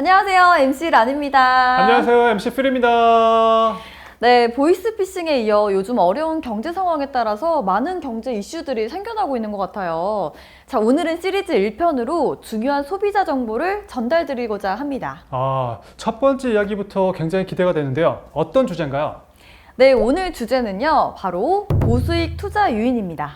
안녕하세요. MC 란입니다. 안녕하세요. MC 필입니다. 네, 보이스피싱에 이어 요즘 어려운 경제 상황에 따라서 많은 경제 이슈들이 생겨나고 있는 것 같아요. 자, 오늘은 시리즈 1편으로 중요한 소비자 정보를 전달드리고자 합니다. 아, 첫 번째 이야기부터 굉장히 기대가 되는데요. 어떤 주제인가요? 네, 오늘 주제는요, 바로 고수익 투자 유인입니다.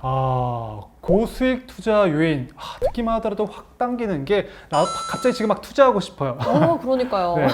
아, 고수익 투자 요인. 아, 듣기만 하더라도 확 당기는 게, 나 갑자기 지금 막 투자하고 싶어요. 어, 그러니까요. 네.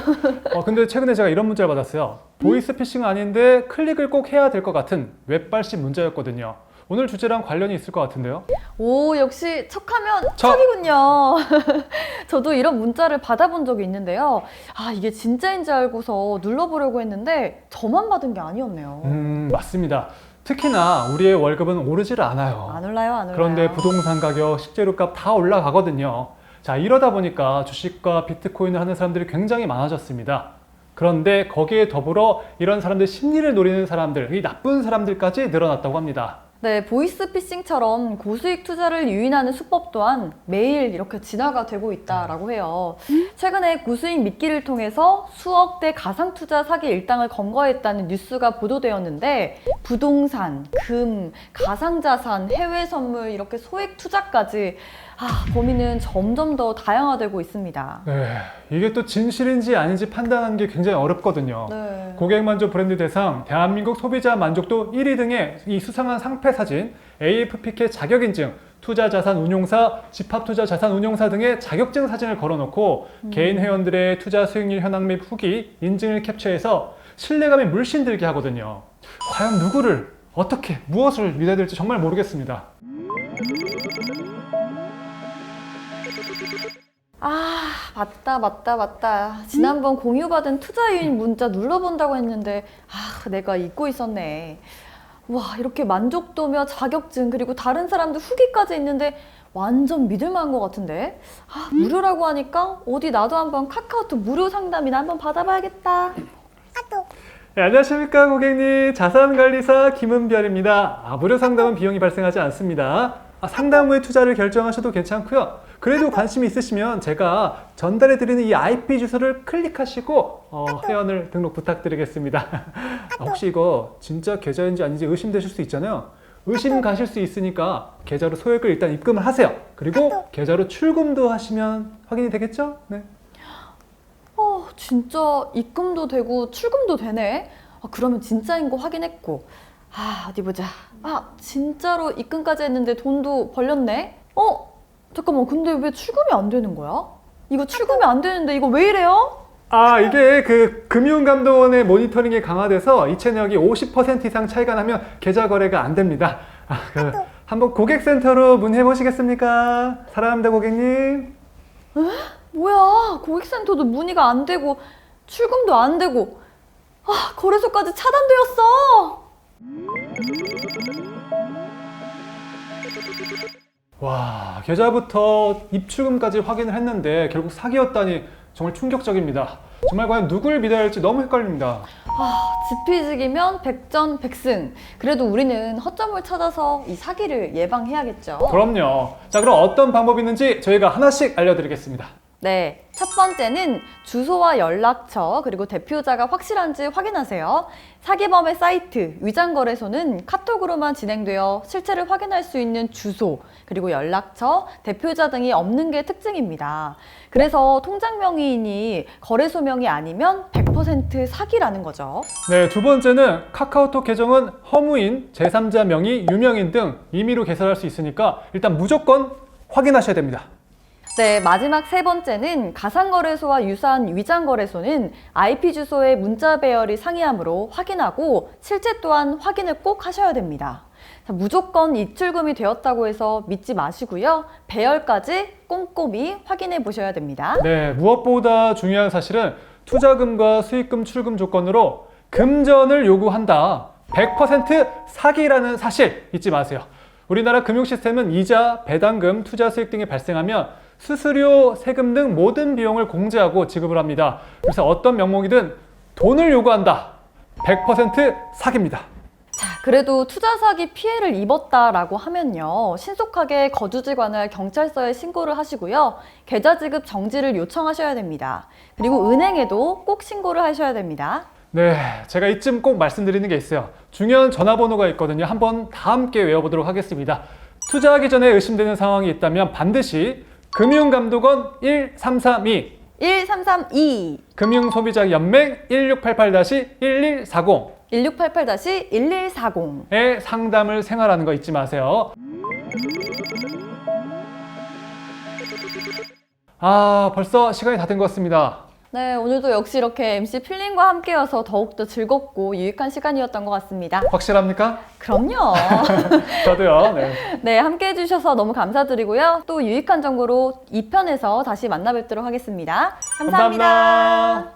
어, 근데 최근에 제가 이런 문자를 받았어요. 보이스피싱 아닌데 클릭을 꼭 해야 될 것 같은 웹발신 문자였거든요. 오늘 주제랑 관련이 있을 것 같은데요. 오, 역시 척하면 척. 척이군요. 저도 이런 문자를 받아본 적이 있는데요. 아, 이게 진짜인지 알고서 눌러보려고 했는데 저만 받은 게 아니었네요. 음, 맞습니다. 특히나 우리의 월급은 오르질 않아요. 안 올라요, 안 올라요. 그런데 부동산 가격, 식재료 값 다 올라가거든요. 자, 이러다 보니까 주식과 비트코인을 하는 사람들이 굉장히 많아졌습니다. 그런데 거기에 더불어 이런 사람들 심리를 노리는 사람들, 이 나쁜 사람들까지 늘어났다고 합니다. 네, 보이스피싱처럼 고수익 투자를 유인하는 수법 또한 매일 이렇게 진화가 되고 있다라고 해요. 최근에 고수익 미끼를 통해서 수억 대 가상 투자 사기 일당을 검거했다는 뉴스가 보도되었는데 부동산, 금, 가상자산, 해외 선물 이렇게 소액 투자까지 아, 범위는 점점 더 다양화되고 있습니다. 네, 이게 또 진실인지 아닌지 판단하는 게 굉장히 어렵거든요. 네. 고객 만족 브랜드 대상, 대한민국 소비자 만족도 1위 등의 이 수상한 상패 사진, AFPK 자격 인증, 투자 자산 운용사, 집합 투자 자산 운용사 등의 자격증 사진을 걸어놓고 개인 회원들의 투자 수익률 현황 및 후기, 인증을 캡처해서 신뢰감이 물씬 들게 하거든요. 과연 누구를 어떻게 무엇을 믿어야 될지 정말 모르겠습니다. 아, 맞다, 맞다, 맞다. 지난번 공유받은 투자유인 문자 눌러본다고 했는데, 아, 내가 잊고 있었네. 와, 이렇게 만족도며 자격증, 그리고 다른 사람들 후기까지 있는데, 완전 믿을만한 것 같은데? 아, 무료라고 하니까, 어디 나도 한번 카카오톡 무료 상담이나 한번 받아봐야겠다. 네, 안녕하십니까 고객님 자산관리사 김은별입니다 아, 무료 상담은 비용이 발생하지 않습니다 아, 상담 후에 투자를 결정하셔도 괜찮고요 그래도 관심이 있으시면 제가 전달해 드리는 이 IP 주소를 클릭하시고 어, 회원을 등록 부탁드리겠습니다 아, 혹시 이거 진짜 계좌인지 아닌지 의심되실 수 있잖아요 의심 가실 수 있으니까 계좌로 소액을 일단 입금을 하세요 그리고 계좌로 출금도 하시면 확인이 되겠죠? 네. 어, 진짜 입금도 되고 출금도 되네. 아, 그러면 진짜인 거 확인했고. 아, 어디 보자. 아, 진짜로 입금까지 했는데 돈도 벌렸네. 어? 잠깐만. 근데 왜 출금이 안 되는 거야? 이거 출금이 안 되는데 이거 왜 이래요? 아 이게 그 금융감독원의 모니터링이 강화돼서 이체 내역이 50% 이상 차이가 나면 계좌 거래가 안 됩니다. 아, 그 한번 고객센터로 문의해 보시겠습니까? 사랑합니다 고객님. 뭐야? 고객센터도 문의가 안 되고 출금도 안 되고 아, 거래소까지 차단되었어. 와 계좌부터 입출금까지 확인을 했는데 결국 사기였다니 정말 충격적입니다. 정말 과연 누굴 믿어야 할지 너무 헷갈립니다. 아, 지피지기면 백전백승. 그래도 우리는 허점을 찾아서 이 사기를 예방해야겠죠. 그럼요. 자 그럼 어떤 방법이 있는지 저희가 하나씩 알려드리겠습니다. 네. 첫 번째는 주소와 연락처, 그리고 대표자가 확실한지 확인하세요. 사기범의 사이트, 위장 거래소는 카톡으로만 진행되어 실체를 확인할 수 있는 주소, 그리고 연락처, 대표자 등이 없는 게 특징입니다. 그래서 통장 명의인이 거래소명이 아니면 100% 사기라는 거죠. 네, 두 번째는 카카오톡 계정은 허무인, 제3자 명의, 유명인 등 임의로 개설할 수 있으니까 일단 무조건 확인하셔야 됩니다. 네, 마지막 세 번째는 가상거래소와 유사한 위장거래소는 IP 주소의 문자 배열이 상이하므로 확인하고 실제 또한 확인을 꼭 하셔야 됩니다. 자, 무조건 입출금이 되었다고 해서 믿지 마시고요. 배열까지 꼼꼼히 확인해 보셔야 됩니다. 네, 무엇보다 중요한 사실은 투자금과 수익금 출금 조건으로 금전을 요구한다. 100% 사기라는 사실 잊지 마세요. 우리나라 금융 시스템은 이자, 배당금, 투자 수익 등이 발생하면 수수료, 세금 등 모든 비용을 공제하고 지급을 합니다. 그래서 어떤 명목이든 돈을 요구한다. 100% 사기입니다. 자, 그래도 투자 사기 피해를 입었다라고 하면요. 신속하게 거주지관을 경찰서에 신고를 하시고요. 계좌 지급 정지를 요청하셔야 됩니다. 그리고 은행에도 꼭 신고를 하셔야 됩니다. 네, 제가 이쯤 꼭 말씀드리는 게 있어요. 중요한 전화번호가 있거든요. 한번 다 함께 외워보도록 하겠습니다. 투자하기 전에 의심되는 상황이 있다면 반드시 금융감독원 1332, 1332 금융소비자연맹 1688-1140에 1688-1140 상담을 생활하는 거 잊지 마세요. 아, 벌써 시간이 다 된 것 같습니다. 네, 오늘도 역시 이렇게 MC 필링과 함께여서 더욱더 즐겁고 유익한 시간이었던 것 같습니다. 확실합니까? 그럼요. 저도요. 네. 네, 함께 해주셔서 너무 감사드리고요. 또 유익한 정보로 2편에서 다시 만나 뵙도록 하겠습니다 감사합니다. 감사합니다.